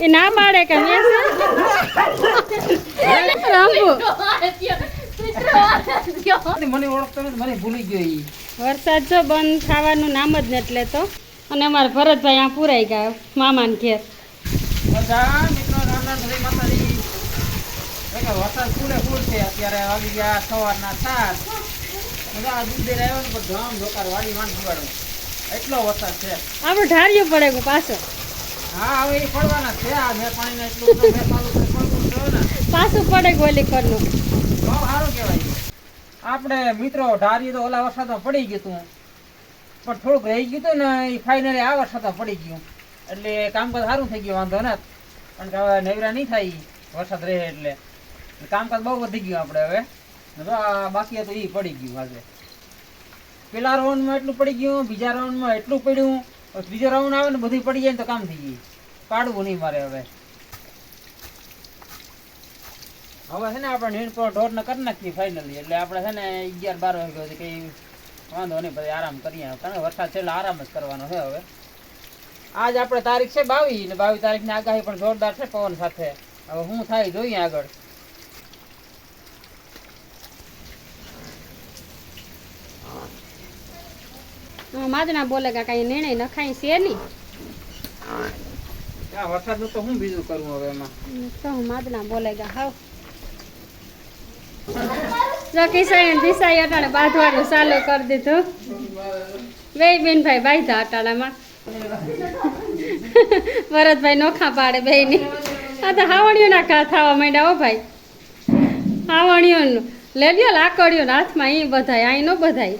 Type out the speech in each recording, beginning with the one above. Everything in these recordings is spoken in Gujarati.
એ ના પાડે કે નથી વરસાદ જો બંધ થવાનું નામ જ ને એટલે તો અને અમારા ભરતભાઈ આ પુરાઈ ગયા મામાને ઘેર. વરસાદ ફૂલે ફૂલ છે અત્યારે વાગી ગયા સવારના સાત. બધા દૂધ આવ્યો ને પણ ધામ ધોકાર વાડી વાન જીવાડો એટલો વરસાદ છે. આપણે ઢાર્યું પડે પાછો? હા હવે એ પડવાના છે. આ મેં પાણીને એટલું બધું મેં પાલું તો ને. પાછું પડે ગોલી કરનું બહુ સારું કહેવાય આપણે મિત્રો ધારીએ તો ઓલા વરસાદમાં પડી ગયું તું. પણ થોડુંક રહી ગયું હતું ને એ ફાઇનલી આ વરસાદમાં પડી ગયું. એટલે કામકાજ સારું થઈ ગયું વાંધો નથી કારણ કે હવે નવરા નહીં થાય વરસાદ રહે એટલે. કામકાજ બહુ વધી ગયું આપણે હવે. ને તો બાકી હતું એ પડી ગયું આજે. પેલા રાઉન્ડમાં એટલું પડી ગયું, બીજા રાઉન્ડમાં એટલું પડ્યું ત્રીજો રાઉન્ડ આવે ને બધું પડી જાય તો કામ થઈ ગયું. પાડવું નહીં મારે હવે. હવે છે ને આપણે નીણ ઢોર ને કરી નાખીએ ફાઇનલી એટલે આપણે છે ને અગિયાર બાર વાગ્યો સુધી કઈ વાંધો નહીં, પછી આરામ કરીએ કારણ વરસાદ છે એટલે આરામ જ કરવાનો છે હવે. આજ આપણે તારીખ છે બાવીસ ને બાવીસ તારીખની આગાહી પણ જોરદાર છે પવન સાથે. હવે શું થાય જોઈએ આગળ? માદના બોલે કે કઈ નિર્ણય નખાય છે નહીં. આ વરસાદનું તો હું બીજું કરવું હવે એમાં? તો હું માદના બોલે કે હાવ. જો કિસાઈ દિસાઈ અટાણે બાંધવાનું ચાલુ કરી દીધું. બે બેન ભાઈ બાંધા અટાણામાં. ભરતભાઈ નોખા પાડે બેયની. આ તો હાવણીઓના ઘા થવા માંડ્યા હો ભાઈ. હાવણીઓનું. લેડ્યો લાકડીઓ હાથમાં એ બધાય અહીં નો બધાય.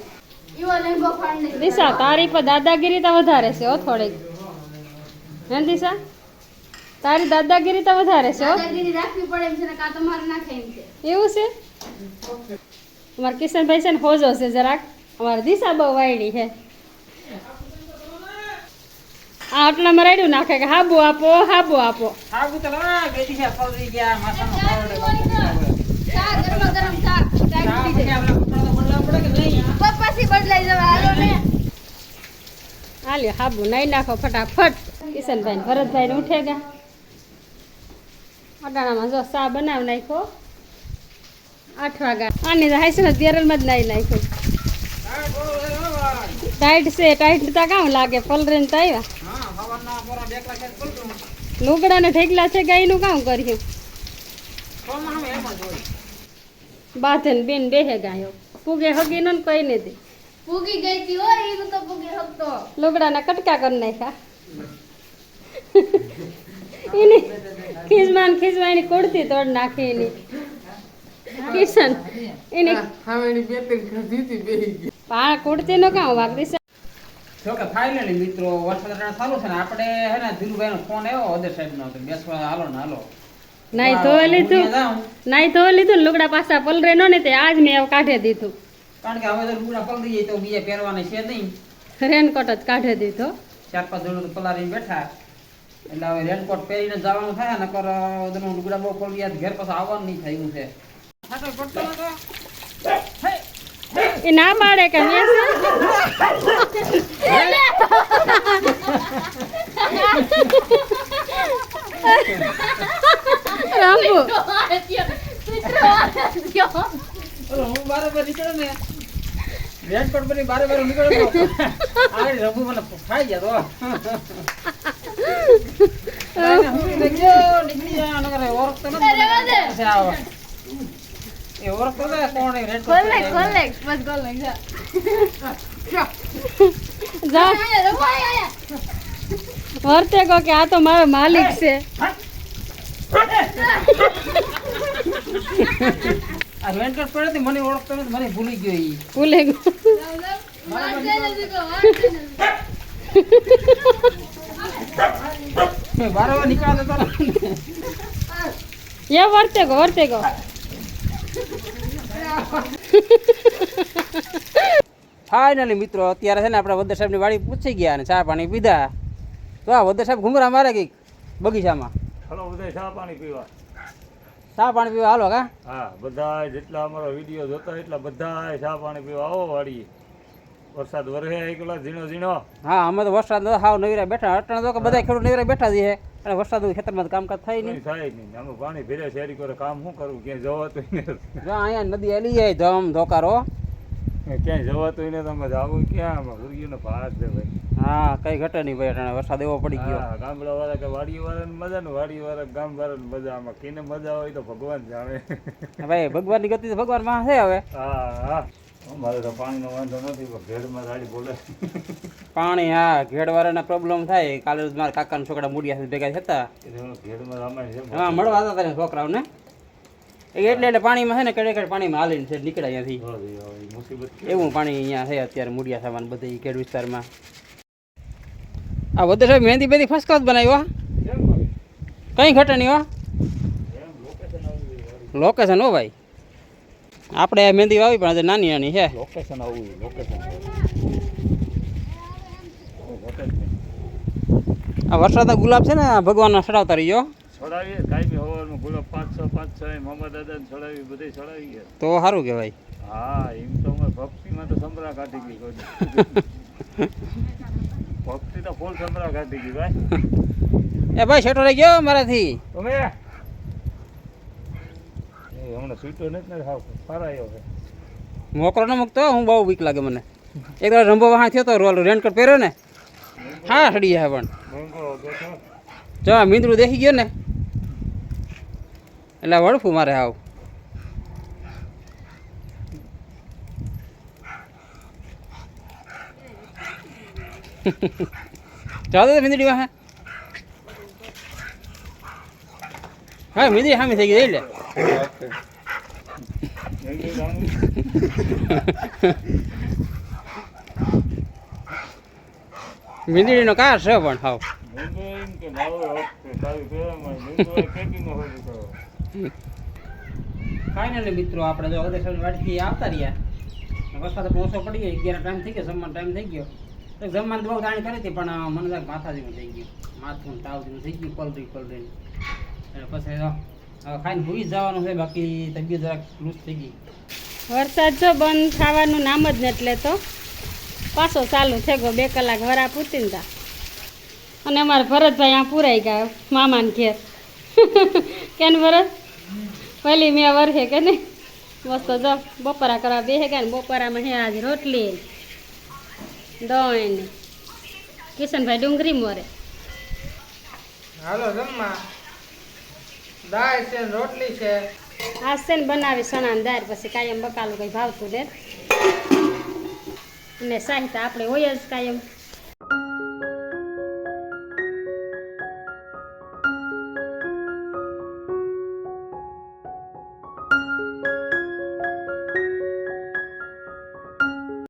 દિશા તારી પર દાદાગીરી તો વધારે છે હો થોડીક. હે દિશા? તારી દાદાગીરી તો વધારે છે હો. એવું છે? અમારા કિશનભાઈ છે ને હોજો છે જરાક. અમારા દિશા બહુ વાયડી છે. આ આટલા મરાડ્યું નાખે કે હાબુ આપો હાબુ આપો. હાબુ તો લાવ, બેટી છે પડી ગયા માથાનો પાવડર ગરમ ગરમ ચા પછી આપણે હાલ્યો હાબુ, નાઈ નાખો ફટાફટ કિશનભાઈ ને ભરતભાઈ ને ઉઠે ગયા જો સા બનાવ નાખો આઠ વાગ્યા આની તો હાઈસ ને જ નાઈ ભાઈ. ટાઈટ છે ટાઈટ તો કામ લાગે, પલરેન તો આવ્યા. લુગડા ને ઠેકલા છે ગાયનું કામ કર્યું સોમાં અમે એમ જ હોય. બાધે ને બેન બેહે ગાયો પૂગે હગી નો ને કઈ નથી પૂગી ગઈ હતી હો એનું તો પૂગી હકતો લુગડાના કટકા કરી નાખ્યા. એની ખીજમાં ખીજમાં એની કુડતી તોડ નાખી એની. કિશન એની પા કુડતી નો કામ વાગતી છે? જો કે ફાઇનલી મિત્રો વરસાદ અટાણે ચાલુ છે ને આપણે હે ને ધીરુભાઈનો ફોન આવ્યો અધર સાહેબ તો બેસવા હાલો ને હાલો. નાઈ ધોઈ લીધું. નાઈ ધોઈ લીધું લુગડા પાછા પલરે નો ને તે આજ મેં કાઢી દીધું. કારણ કે હવે તો લુગડા પલરી જાય તો બીજા પહેરવાના છે નહીં. રેનકોટ જ કાઢી દીધો. ચાર પાંચ જણ પલારી બેઠા. એટલે હવે રેનકોટ પહેરીને જવાનું થાય નકર ઓદનો લુગડા બહુ પલરી તો ઘેર પાછા આવવાનું નહીં થાય છે? એ ના પાડે કે મેં રામુ વર્તે કહો કે આ તો મારો માલિક છે. આ રેનકોટ પડે મને ઓળખતો નથી મને ભૂલી ગયો ઈ ભૂલે ગયો લવ, લવ. વાંચે નથી કહો, વાંચે નથી. બારે વાર નીકળતો તો એ વર્તે ગો વર્તે ગો ફાઇનલી મિત્રો અત્યારે છે ને આપણે વદર સાહેબની વાડી પૂછી ગયા અને ચા પાણી પીધા તો આ વદર સાહેબ ઘુમરા મારે કંઈક બગીચામાં હલો બધા ચા પાણી પીવા? ચા પાણી પીવા હાલો કા? હા બધા જેટલા અમારો વીડિયો જોતા એટલા બધા ચા પાણી પીવા. આવો વાળી વરસાદ વરસે એકલા ઝીણો ઝીણો. હા અમે તો વરસાદ હાવ નવીરા બેઠા. અટણ તો કે બધા ખેડૂત નવીરા બેઠા છે. અને વરસાદ ખેતરમાં કામ કામકાજ થાય નહીં. થાય નહીં. અમે પાણી ભેરે શેરી કરે કામ શું કરું ક્યાંય જવાતું નહીં જો અહીંયા નદી એલી જાય ધમ ધોકારો. ક્યાંય જવાતું નહીં તમે જાવું ક્યાં ગુરગીનો ભાત છે ભાઈ. હા કઈ ઘટે નહીં ભાઈ અટાણે વરસાદ એવો પડી ગયો. ગામડા વાળા કે વાડી વાળાને મજા ને વાડી વાળા ગામ વાળાને મજા. આમાં કીને મજા હોય તો ભગવાન જાણે. ભાઈ ભગવાનની ગતિ તો ભગવાનમાં છે હવે. હા હા. મારે તો પાણીનો વાંધો નથી પણ ઘેડમાં રાડી બોલે. પાણી હા ઘેડવાળાના પ્રોબ્લેમ થાય. કાલે મારા કાકાના છોકરા મૂડિયા ભેગા થતા. ઘેડમાં રામાયણ છે હા મળવા હતા તારે છોકરાઓને. એટલે એટલે પાણીમાં છે ને કડે કડે પાણીમાં હાલીને છે નીકળ્યા અહીંયાથી. એવું પાણી અહીંયા છે અત્યારે મૂડિયા સામાન બધે ખેડ વિસ્તારમાં. આ બધે સાહેબ મહેંદી બેંદી ફર્સ્ટ ક્લાસ બનાવ્યો હો. કંઈ ઘટે નહીં હો? લોકેશન હો ભાઈ. આપણે મહેંદી વાવી પણ આજે નાની નાની છે. લોકેશન આવું લોકેશન આ વરસાદ ગુલાબ છે ને ભગવાનના ચડાવતા રહીયો છોડાવીએ કાંઈ બી હવારમાં ગુલાબ પાંચ છ પાંચ છ એ મામા દાદાને છોડાવી બધે છોડાવી ગયા. તો સારું કહેવાય. હા એમ તો અમે ભક્તિમાં તો સંભળા કાઢી ગઈ ભક્તિ તો ફૂલ સંભળા કાઢી ગઈ ભાઈ. એ ભાઈ છેટો રહી ગયો મારાથી? તમે? એ હમણાં સીટો નથી ને સારા આવ્યો છે. મોકરો ન મૂકતો હું બહુ બીક લાગે મને. એક વાર રંભો વાહ થયો તો રોલ રેનકોટ પહેર્યો ને? હા હડી જાય પણ. જો મીંદડું દેખી ગયો ને? એટલે વળફું મારે આવ ચાલો મીંદડી હા હા, મીંદડી હામી થઈ ગઈ લે. મેંગો જાણું મીંદડીનો કાર છે પણ હાવ. ફાઇનલી મિત્રો, આપણે જો અગ્રેસર વાટકી આવતા રહ્યા. વરસાદ ઓછો પડી ગયો, અગિયાર ટાઈમ થઈ ગયો સમાન ટાઈમ થઈ ગયો. જમવાનું બહુ દાણી કરી હતી, પણ મને લાગે માથા જેવું થઈ ગયું. માથું તાવ જેવું થઈ ગયું કોલ્ડ્રિંક એટલે પછી ખાઈને ભૂલી જવાનું છે, બાકી તબિયત જરાક લૂઝ થઈ ગઈ. વરસાદ જો બંધ થવાનું નામ જ નથી લેતો. પાછો ચાલુ થઈ ગયો, બે કલાક વરા પૂછીને તા અને અમારા ભરતભાઈ આ પુરાઈ ગયા, મામાને ઘેર. કેન ભરત? પહેલી મેં વરસે કે નહીં? મસ્ત જો, બપોરા કરવા બે ગયા ને, બપોરામાં હે આજ રોટલી. દહીં કિશનભાઈ ડુંગરી મોરે. હાલો જમવા. દાળ છે રોટલી છે. આ છે ને બનાવી સણાની દાળ પછી કાયમ બકાલું કંઈ ભાવતું દે અને સાહિત્ય આપણે હોય જ કાયમ.